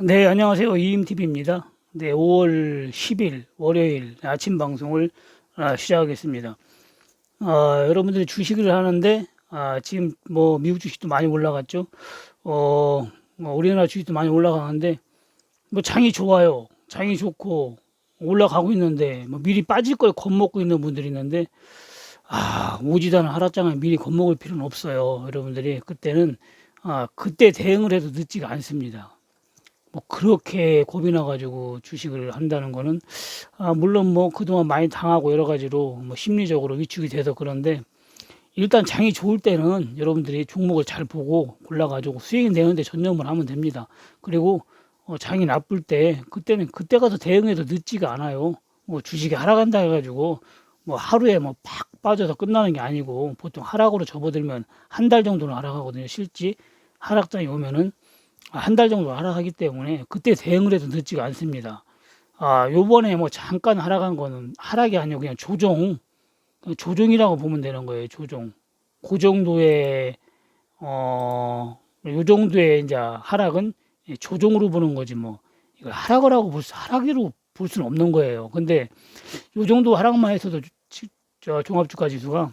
네, 안녕하세요. 이임TV입니다. 네, 5월 10일 월요일 아침 방송을 아, 시작하겠습니다. 아, 여러분들이 주식을 하는데 아, 지금 뭐 미국 주식도 많이 올라갔죠. 어, 뭐 우리나라 주식도 많이 올라가는데 뭐 장이 좋아요. 장이 좋고 올라가고 있는데 뭐 미리 빠질 걸 겁먹고 있는 분들이 있는데 아, 않은 하락장을 미리 겁먹을 필요는 없어요. 여러분들이 그때는 아, 그때 대응을 해도 늦지가 않습니다. 뭐 그렇게 겁이 나가지고 주식을 한다는 거는 아 물론 뭐 그동안 많이 당하고 여러 가지로 뭐 심리적으로 위축이 돼서 그런데 일단 장이 좋을 때는 여러분들이 종목을 잘 보고 골라가지고 수익이 되는데 전념을 하면 됩니다. 그리고 어 장이 나쁠 때 그때는 그때 가서 대응해도 늦지가 않아요. 뭐 주식이 하락한다 해가지고 뭐 하루에 뭐 팍 빠져서 끝나는 게 아니고 보통 하락으로 접어들면 한 달 정도는 하락하거든요. 실지 하락장이 오면은 한 달 정도 하락하기 때문에 그때 대응을 해도 늦지가 않습니다. 아, 요번에 뭐 잠깐 하락한 거는 하락이 아니고 그냥 조정, 조정이라고 보면 되는 거예요. 조정. 그 정도의, 어, 요 정도의 이제 하락은 조정으로 보는 거지 뭐. 이걸 하락을 하고 볼 수, 하락으로 볼 수는 없는 거예요. 근데 요 정도 하락만 해서도 지- 저 종합주가 지수가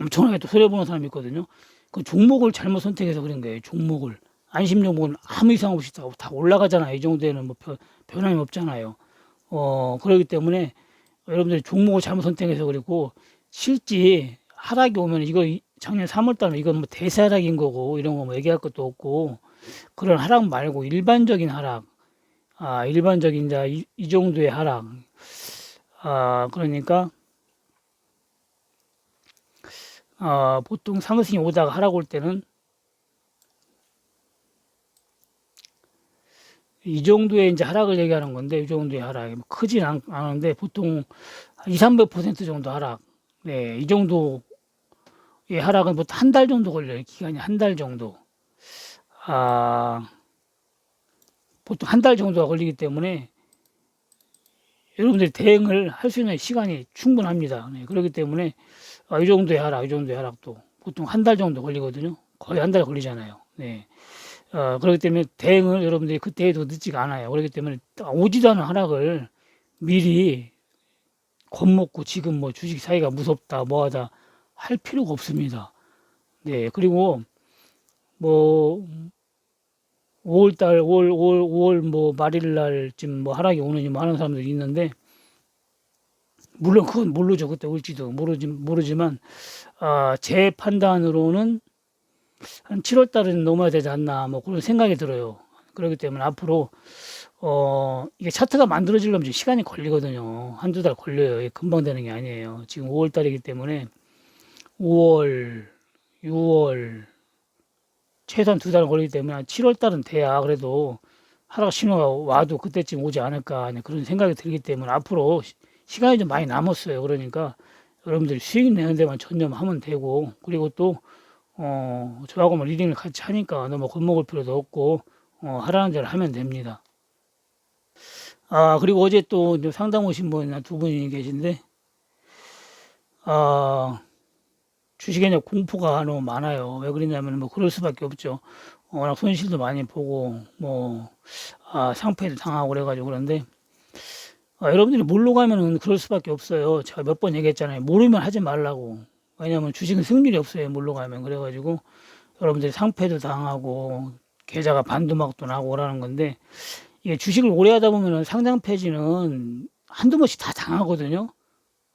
엄청나게 또 손해보는 사람이 있거든요. 그 종목을 잘못 선택해서 그런 거예요. 종목을. 안심 종목은 아무 이상 없이 다, 다 올라가잖아요. 이 정도에는 뭐 변, 변함이 없잖아요. 어, 그렇기 때문에 여러분들이 종목을 잘못 선택해서 그리고 실제 하락이 오면 이거 이- 작년 3월 달에 이건 뭐 대세하락인 거고 이런 거 뭐 얘기할 것도 없고 그런 하락 말고 일반적인 하락 아, 일반적인 이제 이, 이 정도의 하락 아, 그러니까 아, 보통 상승이 오다가 하락 올 때는 이 정도의 이제 하락을 얘기하는 건데 이 정도의 하락이 뭐 크진 않, 않은데 보통 한 2, 300% 정도 하락. 네, 이 정도의 하락은 보통 한 달 정도 걸려요. 기간이 한 달 정도. 아, 보통 한 달 정도가 걸리기 때문에 여러분들이 대응을 할 수 있는 시간이 충분합니다. 네, 그렇기 때문에 아, 이 정도의 하락, 이 정도의 하락도 보통 한 달 정도 걸리거든요. 거의 한 달 걸리잖아요. 네. 어, 그렇기 때문에 대응을 여러분들이 그때 해도 늦지가 않아요. 그렇기 때문에 오지도 않은 하락을 미리 겁먹고 지금 뭐 주식 사이가 무섭다, 뭐하다 할 필요가 없습니다. 네, 그리고 뭐 5월달, 5월, 5월, 5월 뭐 말일 날쯤 뭐 하락이 오느니 뭐 하는 사람들이 있는데 물론 그건 모르죠. 그때 올지도 모르지, 모르지만 아, 제 판단으로는 한 7월 달은 넘어야 되지 않나 뭐 그런 생각이 들어요. 그렇기 때문에 앞으로 어 이게 차트가 만들어지려면 좀 시간이 걸리거든요. 한두 달 걸려요. 이게 금방 되는 게 아니에요. 지금 5월 달이기 때문에 5월, 6월 최소한 두달 걸리기 때문에 한 7월 달은 돼야 그래도 하락 신호가 와도 그때쯤 오지 않을까 그런 생각이 들기 때문에 앞으로 시- 시간이 좀 많이 남았어요. 그러니까 여러분들이 수익 내는 데만 전념하면 되고 그리고 또 어, 저하고 뭐 리딩을 같이 하니까 너무 겁먹을 필요도 없고, 어, 하라는 대로 하면 됩니다. 아, 그리고 어제 또 상담 오신 분이나 두 분이 계신데, 아, 주식에 공포가 너무 많아요. 왜 그러냐면 뭐 그럴 수밖에 없죠. 어, 워낙 손실도 많이 보고, 뭐, 아, 상패도 당하고 그래가지고 그런데, 아, 여러분들이 모르고 가면은 그럴 수밖에 없어요. 제가 몇 번 얘기했잖아요. 모르면 하지 말라고. 왜냐면 주식은 승률이 없어요. 모르고 가면. 그래가지고 여러분들이 상패도 당하고 계좌가 반도막도 나고 오라는 건데 이게 주식을 오래 하다 보면은 상장 폐지는 한두 번씩 다 당하거든요.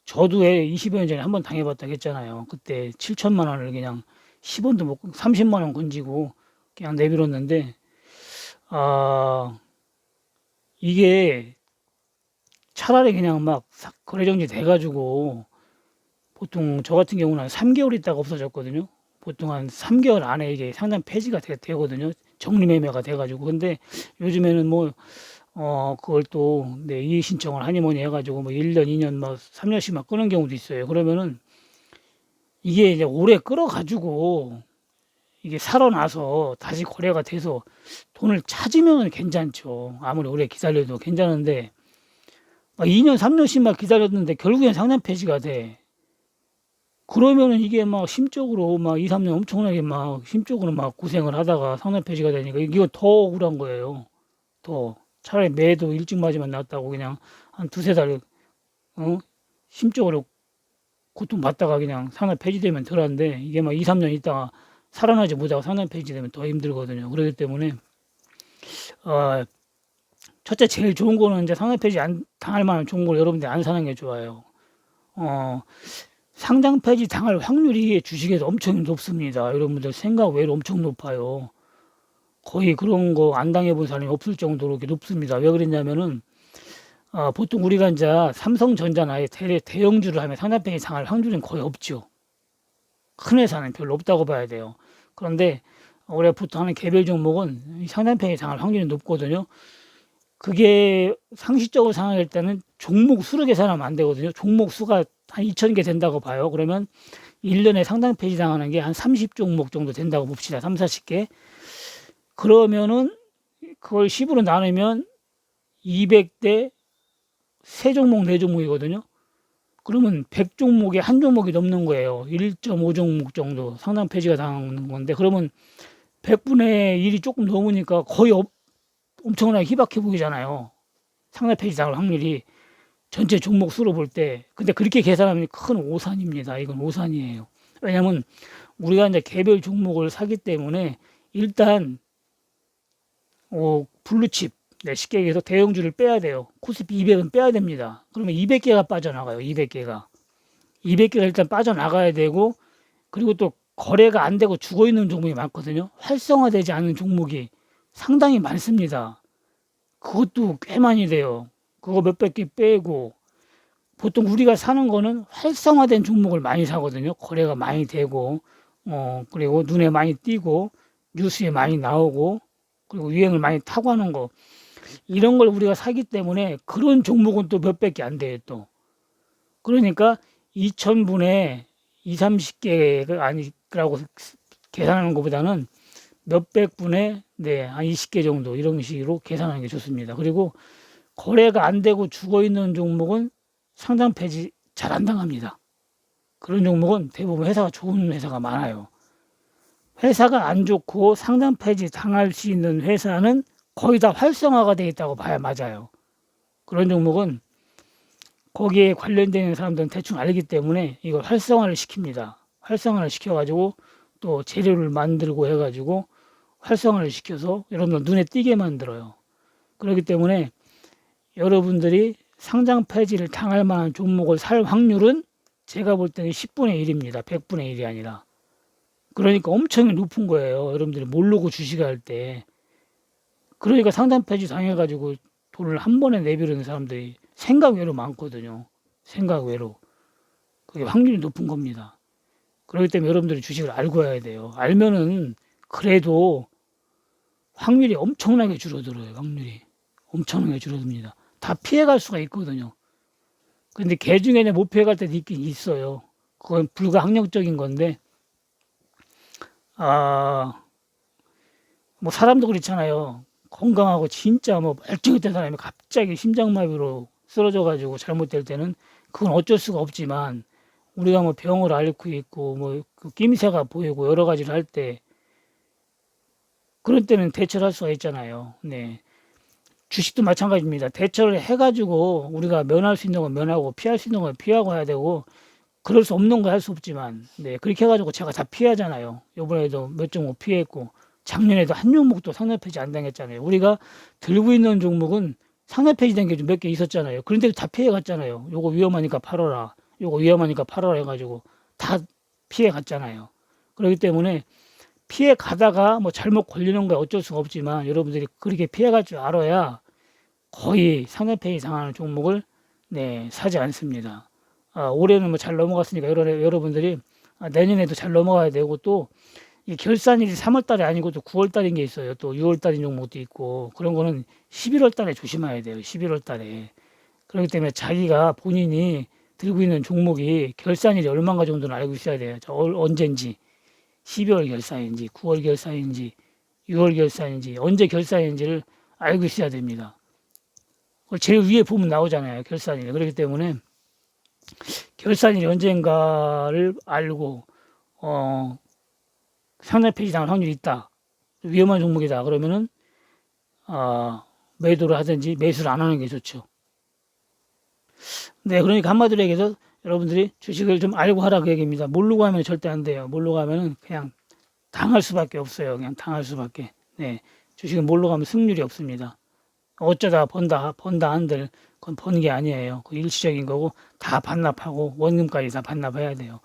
저도 왜 20여 년 전에 한 번 당해봤다고 했잖아요. 그때 7천만 원을 그냥 10원도 못, 30만 원 건지고 그냥 내밀었는데, 아, 이게 차라리 그냥 막 사- 거래정지 돼가지고 보통 저 같은 경우는 한 3개월 있다가 없어졌거든요. 보통 한 3개월 안에 이게 상당 폐지가 되, 되거든요. 정리매매가 돼가지고. 근데 요즘에는 뭐, 어, 그걸 또, 네, 이의 신청을 하니 뭐니 해가지고 뭐 1년, 2년, 막 3년씩 막 끄는 경우도 있어요. 그러면은 이게 이제 오래 끌어가지고 이게 살아나서 다시 거래가 돼서 돈을 찾으면 괜찮죠. 아무리 오래 기다려도 괜찮은데 막 2년, 3년씩 막 기다렸는데 결국엔 상단 폐지가 돼. 그러면은 이게 막 심적으로 막 2, 3년 엄청나게 막 심적으로 막 고생을 하다가 상단 폐지가 되니까 이거 더 억울한 거예요. 더 차라리 매도 일찍 맞으면 낫다고 그냥 한 두세 달 어? 심적으로 고통 받다가 그냥 산업 폐지되면 덜한데 이게 막 2, 3년 있다가 살아나지 못하고 산업 폐지되면 더 힘들거든요. 그렇기 때문에 어, 첫째 제일 좋은 거는 이제 상장 폐지 안 당할 만한 좋은 걸 여러분들이 안 사는 게 좋아요. 어, 상장 폐지 당할 확률이 주식에서 엄청 높습니다. 여러분들 생각 외로 엄청 높아요. 거의 그런 거 안 당해본 사람이 없을 정도로 이렇게 높습니다. 왜 그랬냐면은 어, 보통 우리가 이제 삼성전자나 대, 대형주를 하면 상장 폐지 당할 확률은 거의 없죠. 큰 회사는 별로 없다고 봐야 돼요. 그런데 올해 부터 하는 개별 종목은 상장 폐지 당할 확률이 높거든요. 그게 상식적으로 생각할 때는 종목 수로 계산하면 안 되거든요. 종목 수가 한 2천 개 된다고 봐요. 그러면 1년에 상당 폐지 당 하는 게 한 30종목 정도 된다고 봅시다. 3, 40개. 그러면은 그걸 10으로 나누면 200대 세 종목, 네 종목이거든요. 그러면 100종목에 한 종목이 넘는 거예요. 1.5종목 정도 상당 폐지가 당하는 건데 그러면 100분의 1이 조금 넘으니까 거의 없, 엄청나게 희박해 보이잖아요. 상당 폐지 당할 확률이 전체 종목 수로 볼 때. 근데 그렇게 계산하면 큰 오산입니다. 이건 오산이에요. 왜냐면 우리가 이제 개별 종목을 사기 때문에 일단 어, 블루칩 네, 쉽게 얘기해서 대형주를 빼야 돼요. 코스피 200은 빼야 됩니다. 그러면 200개가 빠져나가요. 200개가. 200개가 일단 빠져나가야 되고 그리고 또 거래가 안 되고 죽어 있는 종목이 많거든요. 활성화되지 않은 종목이 상당히 많습니다. 그것도 꽤 많이 돼요. 그거 몇백 개 빼고 보통 우리가 사는 거는 활성화된 종목을 많이 사거든요. 거래가 많이 되고 어 그리고 눈에 많이 띄고 뉴스에 많이 나오고 그리고 유행을 많이 타고 하는 거 이런 걸 우리가 사기 때문에 그런 종목은 또 몇백 개 안 돼요 또 그러니까 2천분에 2, 30개가 아니라고 계산하는 것보다는 몇백 분에 네, 한 20개 정도 이런 식으로 계산하는 게 좋습니다. 그리고 거래가 안 되고 죽어 있는 종목은 상장 폐지 잘 안 당합니다. 그런 종목은 대부분 회사가 좋은 회사가 많아요. 회사가 안 좋고 상장 폐지 당할 수 있는 회사는 거의 다 활성화가 되어 있다고 봐야 맞아요. 그런 종목은 거기에 관련되는 사람들은 대충 알기 때문에 이걸 활성화를 시킵니다. 활성화를 시켜가지고 또 재료를 만들고 해가지고 활성화를 시켜서 여러분들 눈에 띄게 만들어요. 그렇기 때문에 여러분들이 상장 폐지를 당할 만한 종목을 살 확률은 제가 볼 때는 10분의 1입니다. 100분의 1이 아니라. 그러니까 엄청 높은 거예요. 여러분들이 모르고 주식을 할 때. 그러니까 상장 폐지 당해가지고 돈을 한 번에 내비르는 사람들이 생각 외로 많거든요. 생각 외로. 그게 확률이 높은 겁니다. 그렇기 때문에 여러분들이 주식을 알고 해야 돼요. 알면은 그래도 확률이 엄청나게 줄어들어요. 확률이 엄청나게 줄어듭니다. 다 피해갈 수가 있거든요. 근데 개 중에는 못 피해갈 때도 있긴 있어요. 그건 불가항력적인 건데, 아, 뭐 사람도 그렇잖아요. 건강하고 진짜 뭐 멀쩡했던 사람이 갑자기 심장마비로 쓰러져가지고 잘못될 때는 그건 어쩔 수가 없지만 우리가 뭐 병을 앓고 있고 뭐 그 낌새가 보이고 여러 가지를 할 때 그런 때는 대처를 할 수가 있잖아요. 네. 주식도 마찬가지입니다. 대처를 해가지고 우리가 면할 수 있는 건 면하고 피할 수 있는 건 피하고 해야 되고 그럴 수 없는 거 할 수 없지만 네 그렇게 해가지고 제가 다 피하잖아요. 요번에도 몇 종목 피했고 작년에도 한 종목도 상납 폐지 안 당했잖아요. 우리가 들고 있는 종목은 상납 폐지 된 게 좀 몇 개 있었잖아요. 그런데 다 피해갔잖아요. 요거 위험하니까 팔아라. 요거 위험하니까 팔아라 해가지고 다 피해 갔잖아요. 그렇기 때문에 피해 가다가 뭐 잘못 걸리는 거 어쩔 수가 없지만 여러분들이 그렇게 피해갈 줄 알아야 거의 상해폐 이상하는 종목을 네, 사지 않습니다. 아, 올해는 뭐 잘 넘어갔으니까 여러, 여러분들이 아, 내년에도 잘 넘어가야 되고 또 이 결산일이 3월 달이 아니고 또 9월 달인 게 있어요. 또 6월 달인 종목도 있고 그런 거는 11월 달에 조심해야 돼요. 11월 달에. 그렇기 때문에 자기가 본인이 들고 있는 종목이 결산일이 얼마인가 정도는 알고 있어야 돼요. 저 언젠지 12월 결산인지 9월 결산인지 6월 결산인지 언제 결산인지를 알고 있어야 됩니다. 제일 위에 보면 나오잖아요. 결산일. 그렇기 때문에 결산일이 언젠가를 알고 어 상당 폐지 당할 확률이 있다. 위험한 종목이다. 그러면은 어, 매도를 하든지 매수를 안 하는 게 좋죠. 네, 그러니까 한마디로 얘기해서 여러분들이 주식을 좀 알고 하라 그 얘기입니다. 모르고 하면 절대 안 돼요. 모르고 하면은 그냥 당할 수밖에 없어요. 그냥 당할 수밖에. 네, 주식은 모르고 하면 승률이 없습니다. 어쩌다 번다 번다 한들 그건 번게 아니에요. 그 일시적인 거고 다 반납하고 원금까지 다 반납해야 돼요.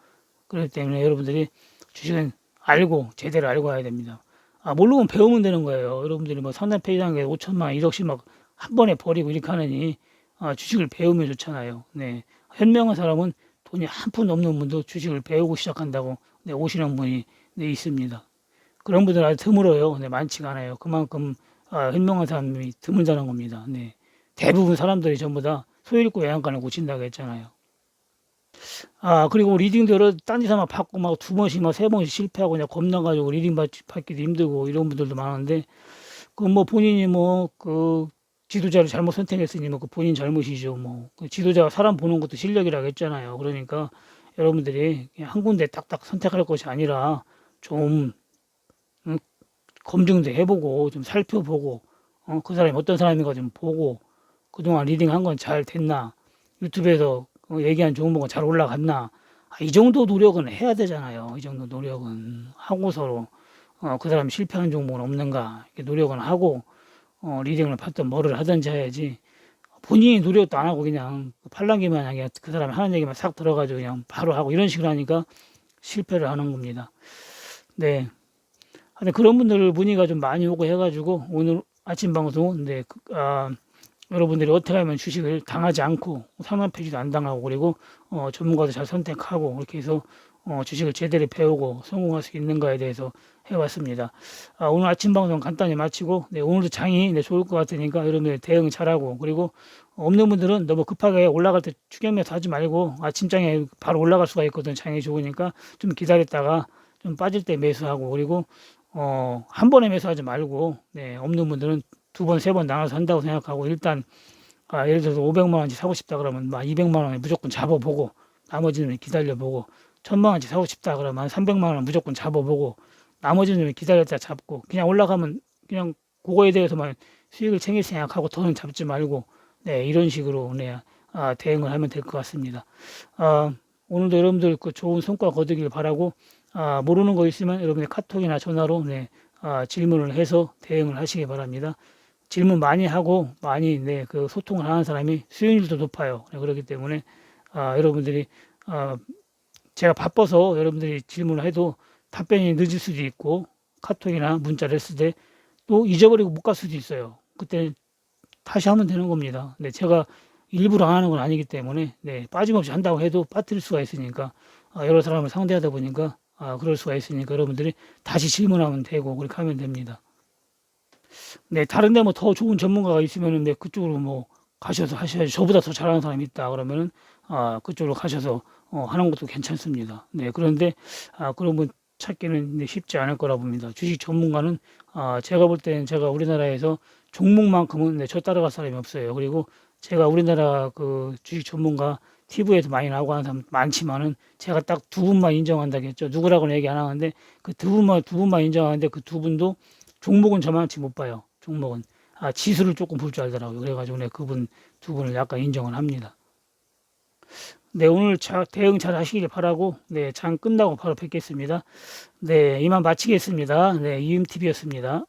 그렇기 때문에 여러분들이 주식은 알고 제대로 알고 해야 됩니다. 아 모르면 배우면 되는 거예요. 여러분들이 뭐 상단 페이지에 5천만 원, 1억씩 막 한 번에 버리고 이렇게 하느니 아, 주식을 배우면 좋잖아요. 네. 현명한 사람은 돈이 한 푼 없는 분도 주식을 배우고 시작한다고 네, 오시는 분이 네, 있습니다. 그런 분들 아주 드물어요. 네, 많지가 않아요. 그만큼 아, 현명한 사람이 드물다는 겁니다. 네. 대부분 사람들이 전부 다 소일고 영양간을 고친다고 했잖아요. 아, 그리고 리딩도 여러 딴 데서 막 받고 막 두 번씩 막 세 번씩 실패하고 그냥 겁나가지고 리딩 받, 받기도 힘들고 이런 분들도 많은데 그 뭐 본인이 뭐 그 지도자를 잘못 선택했으니 뭐 그 본인 잘못이죠. 뭐 그 지도자가 사람 보는 것도 실력이라고 했잖아요. 그러니까 여러분들이 한 군데 딱딱 선택할 것이 아니라 좀 음, 검증도 해보고 좀 살펴보고 어, 그 사람이 어떤 사람인가 좀 보고 그동안 리딩 한 건 잘 됐나 유튜브에서 어, 얘기한 종목은 잘 올라갔나 아, 이 정도 노력은 해야 되잖아요. 이 정도 노력은 하고서로 어, 그 사람이 실패한 종목은 없는가 이렇게 노력은 하고 어, 리딩을 받든 뭐를 하든지 해야지 본인이 노력도 안 하고 그냥 팔랑기만 하게 그 사람이 하는 얘기만 싹 들어가지고 그냥 바로 하고 이런 식으로 하니까 실패를 하는 겁니다. 네. 하여튼 그런 분들 문의가 좀 많이 오고 해가지고 오늘 아침 방송 네, 그, 아, 여러분들이 어떻게 하면 주식을 당하지 않고 상담 페이지도 안 당하고 그리고 어, 전문가도 잘 선택하고 이렇게 해서 어, 주식을 제대로 배우고 성공할 수 있는가에 대해서 해봤습니다. 아, 오늘 아침 방송 간단히 마치고 네, 오늘도 장이 네, 좋을 것 같으니까 여러분들 대응 잘하고 그리고 없는 분들은 너무 급하게 올라갈 때 추격 매수 하지 말고 아침장에 바로 올라갈 수가 있거든 장이 좋으니까 좀 기다렸다가 좀 빠질 때 매수하고 그리고 어, 한 번에 매수하지 말고 네, 없는 분들은 두 번, 세 번 나눠서 한다고 생각하고 일단 아, 예를 들어서 500만 원치 사고 싶다 그러면 막 200만 원에 무조건 잡아보고 나머지는 기다려보고 1000만 원치 사고 싶다 그러면 한 300만 원 무조건 잡아보고 나머지는 기다렸다 잡고 그냥 올라가면 그냥 그거에 대해서만 수익을 챙길 생각하고 더는 잡지 말고 네 이런 식으로 네 아, 대응을 하면 될 것 같습니다. 아, 오늘도 여러분들 그 좋은 성과 거두길 바라고 아, 모르는 거 있으면 여러분의 카톡이나 전화로 네, 아, 질문을 해서 대응을 하시기 바랍니다. 질문 많이 하고 많이 네, 그 소통을 하는 사람이 수익률도 높아요. 네, 그렇기 때문에 아, 여러분들이 아, 제가 바빠서 여러분들이 질문을 해도 답변이 늦을 수도 있고 카톡이나 문자를 했을 때 또 잊어버리고 못 갈 수도 있어요. 그때 다시 하면 되는 겁니다. 네, 제가 일부러 안 하는 건 아니기 때문에 네, 빠짐없이 한다고 해도 빠뜨릴 수가 있으니까 아, 여러 사람을 상대하다 보니까 아, 그럴 수가 있으니까 여러분들이 다시 질문하면 되고 그렇게 하면 됩니다. 네, 다른데 뭐 더 좋은 전문가가 있으면은 네, 그쪽으로 뭐 가셔서 하셔야지. 저보다 더 잘하는 사람이 있다 그러면은 아, 그쪽으로 가셔서 어, 하는 것도 괜찮습니다. 네, 그런데 아, 그런 분 찾기는 네, 쉽지 않을 거라 봅니다. 주식 전문가는 아, 제가 볼 때는 제가 우리나라에서 종목만큼은 네, 저 따라갈 사람이 없어요. 그리고 제가 우리나라 그 주식 전문가 TV에서 많이 나오고 하는 사람 많지만은 제가 딱 두 분만 인정한다겠죠. 누구라고는 얘기 안 하는데 그 두 분만 두 분만 인정하는데 그 두 분도 종목은 저만치 못 봐요. 종목은 아 지수를 조금 볼 줄 알더라고요. 그래가지고 네 그분 두 분을 약간 인정을 합니다. 네 오늘 자, 대응 잘 하시길 바라고 네장 끝나고 바로 뵙겠습니다. 네 이만 마치겠습니다. 네 이음TV였습니다.